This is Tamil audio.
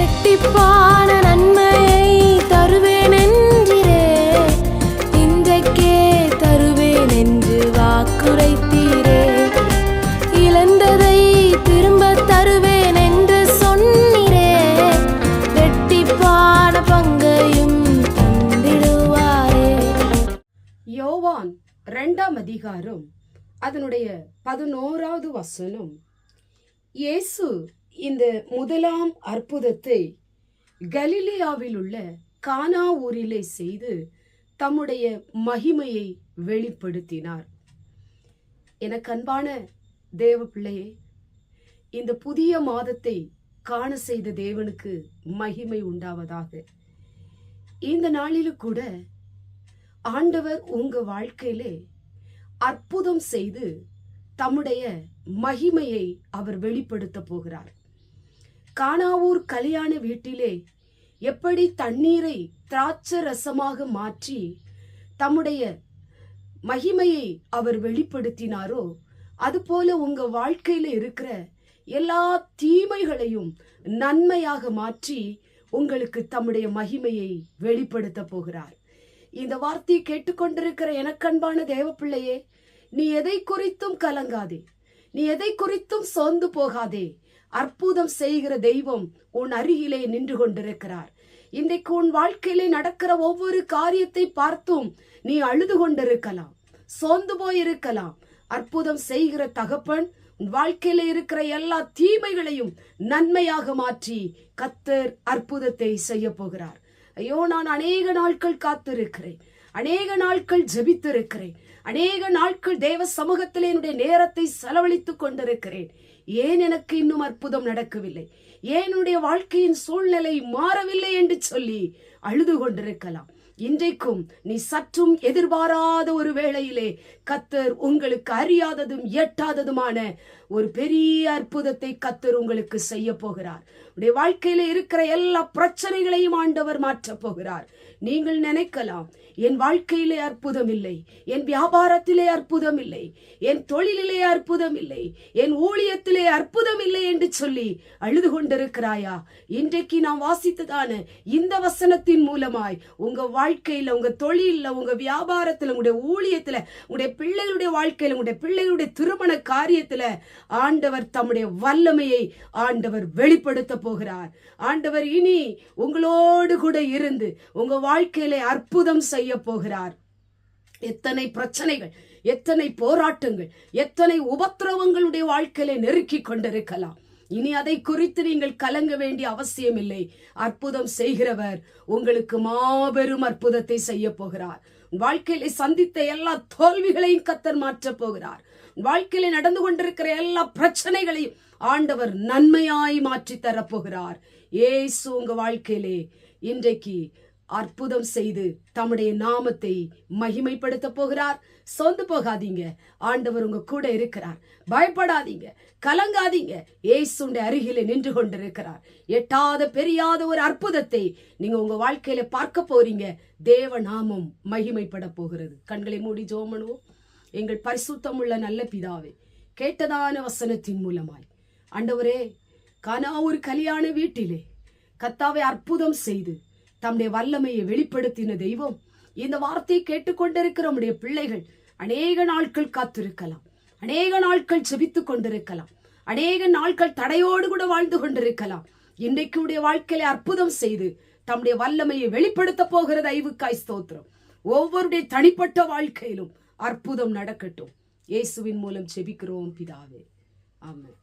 ரெட்டிப்பான நன்மையை தருவேன் என்றிரே இன்றைக்கே தருவேன் என்று வாக்குரைத்தீரே. இழந்ததை திரும்ப தருவேன் என்று சொன்னீரே. ரெட்டிப்பான பங்கையும் தந்திடுவாரே. யோவான் ரெண்டாம் அதிகாரம் அதனுடைய பதினோராவது வசனம். இயேசு இந்த முதலாம் அற்புதத்தை கலிலியாவில் உள்ள கானா ஊரிலே செய்து தம்முடைய மகிமையை வெளிப்படுத்தினார். எனக்கு அன்பான தேவ பிள்ளையே இந்த புதிய மாதத்தை காண செய்த தேவனுக்கு மகிமை உண்டாவதாக. இந்த நாளிலும் கூட ஆண்டவர் உங்க வாழ்க்கையிலே அற்புதம் செய்து தம்முடைய மகிமையை அவர் வெளிப்படுத்த போகிறார். காணாவூர் கல்யாண வீட்டிலே எப்படி தண்ணீரை திராட்சை ரசமாக மாற்றி தம்முடைய மகிமையை அவர் வெளிப்படுத்தினாரோ அதுபோல உங்க வாழ்க்கையில இருக்கிற எல்லா தீமைகளையும் நன்மையாக மாற்றி உங்களுக்கு தம்முடைய மகிமையை வெளிப்படுத்த போகிறார். இந்த வார்த்தையை கேட்டுக்கொண்டிருக்கிற எனக்கன்பான தேவப்பிள்ளையே நீ எதை குறித்தும் கலங்காதே. நீ எதை குறித்தும் சோர்ந்து போகாதே. அற்புதம் செய்கிற தெய்வம் உன் அருகிலே நின்று கொண்டிருக்கிறார். இன்றைக்கு உன் வாழ்க்கையிலே நடக்கிற ஒவ்வொரு காரியத்தை பார்த்தும் நீ அழுது கொண்டிருக்கலாம். சோர்ந்து போயிருக்கலாம். அற்புதம் செய்கிற தகப்பன் உன் வாழ்க்கையில இருக்கிற எல்லா தீமைகளையும் நன்மையாக மாற்றி கத்தர் அற்புதத்தை செய்ய போகிறார் ஐயோ நான் அநேக நாட்கள் காத்திருக்கிறேன். அநேக நாட்கள் ஜபித்திருக்கிறேன். அநேக நாட்கள் தேவ சமூகத்தில் என்னுடைய நேரத்தை செலவழித்துக் கொண்டிருக்கிறேன். ஏன் எனக்கு இன்னும் அற்புதம் நடக்கவில்லை? ஏன் என்னுடைய வாழ்க்கையின் சூழ்நிலை மாறவில்லை என்று சொல்லி அழுது கொண்டிருக்கலாம். இன்றைக்கும் நீ சற்றும் எதிர்பாராத ஒரு வேளையிலே கத்தர் உங்களுக்கு அறியாததும் எட்டாததுமான ஒரு பெரிய அற்புதத்தை கத்தர் உங்களுக்கு செய்ய போகிறார். உடைய வாழ்க்கையில இருக்கிற எல்லா பிரச்சனைகளையும் ஆண்டவர் மாற்றப் போகிறார். நீங்கள் நினைக்கலாம் என் வாழ்க்கையிலே அற்புதம் இல்லை என் வியாபாரத்திலே அற்புதம் இல்லை என் தொழிலிலே அற்புதம் இல்லை என் ஊழியத்திலே அற்புதம் இல்லை என்று சொல்லி அழுது கொண்டிருக்கிறாயா? இன்றைக்கு நான் வாசித்ததான இந்த வசனத்தின் மூலமாய் உங்க வாழ்க்கையில உங்க தொழில உங்க வியாபாரத்துல உங்களுடைய ஊழியத்துல உங்களுடைய பிள்ளைகளுடைய வாழ்க்கையில உங்களுடைய பிள்ளைகளுடைய திருமண காரியத்துல ஆண்டவர் தம்முடைய வல்லமையை ஆண்டவர் வெளிப்படுத்த போகிறார். ஆண்டவர் இனி உங்களோடு கூட இருந்து உங்க வாழ்க்கையில அற்புதம் செய்ய போகிறார். எத்தனை பிரச்சனைகள் எத்தனை போராட்டங்கள் எத்தனை உபத்திரவங்களுடைய வாழ்க்கையில நெருக்கி கொண்டிருக்கலாம். இனி அதை குறித்து நீங்கள் கலங்க வேண்டிய அவசியம் இல்லை அற்புதம் செய்கிறவர் உங்களுக்கு மாபெரும் அற்புதத்தை செய்ய போகிறார். வாழ்க்கையில சந்தித்த எல்லா தோல்விகளையும் கத்தர் மாற்றப் போகிறார். வாழ்க்கையில நடந்து கொண்டிருக்கிற எல்லா பிரச்சனைகளையும் ஆண்டவர் நன்மையாய் மாற்றி தரப்போகிறார் ஏசு உங்க வாழ்க்கையிலே இன்றைக்கு அற்புதம் செய்து தம்முடைய நாமத்தை மகிமைப்படுத்த போகிறார். சொந்து போகாதீங்க. ஆண்டவர் உங்க கூட இருக்கிறார். பயப்படாதீங்க. கலங்காதீங்க. ஏசுண்ட அருகிலே நின்று கொண்டிருக்கிறார். எட்டாத பெரியாத ஒரு அற்புதத்தை நீங்க உங்க வாழ்க்கையில பார்க்க போறீங்க. தேவ நாமம் மகிமைப்பட போகிறது. கண்களை மூடி ஜோமனுவோம் எங்கள் பரிசுத்தமுள்ள நல்ல பிதாவே கேட்டதான வசனத்தின் மூலமாய். ஆண்டவரே கானா ஒரு கல்யாண வீட்டிலே கத்தாவை அற்புதம் செய்து தம்முடைய வல்லமையை வெளிப்படுத்தின தெய்வம் இந்த வார்த்தையை கேட்டுக்கொண்டிருக்கிற நம்முடைய பிள்ளைகள் அநேக நாட்கள் காத்திருக்கலாம். அநேக நாட்கள் செபித்துக் கொண்டிருக்கலாம். அநேக நாட்கள் தடையோடு கூட வாழ்ந்து கொண்டிருக்கலாம். இன்றைக்கு உடைய வாழ்க்கையில அற்புதம் செய்து தம்முடைய வல்லமையை வெளிப்படுத்த போகிற தெய்வுக்காய் ஸ்தோத்திரம். ஒவ்வொருடைய தனிப்பட்ட வாழ்க்கையிலும் அற்புதம் நடக்கட்டும். இயேசுவின் மூலம் செபிக்கிறோம் பிதாவே. ஆமாம்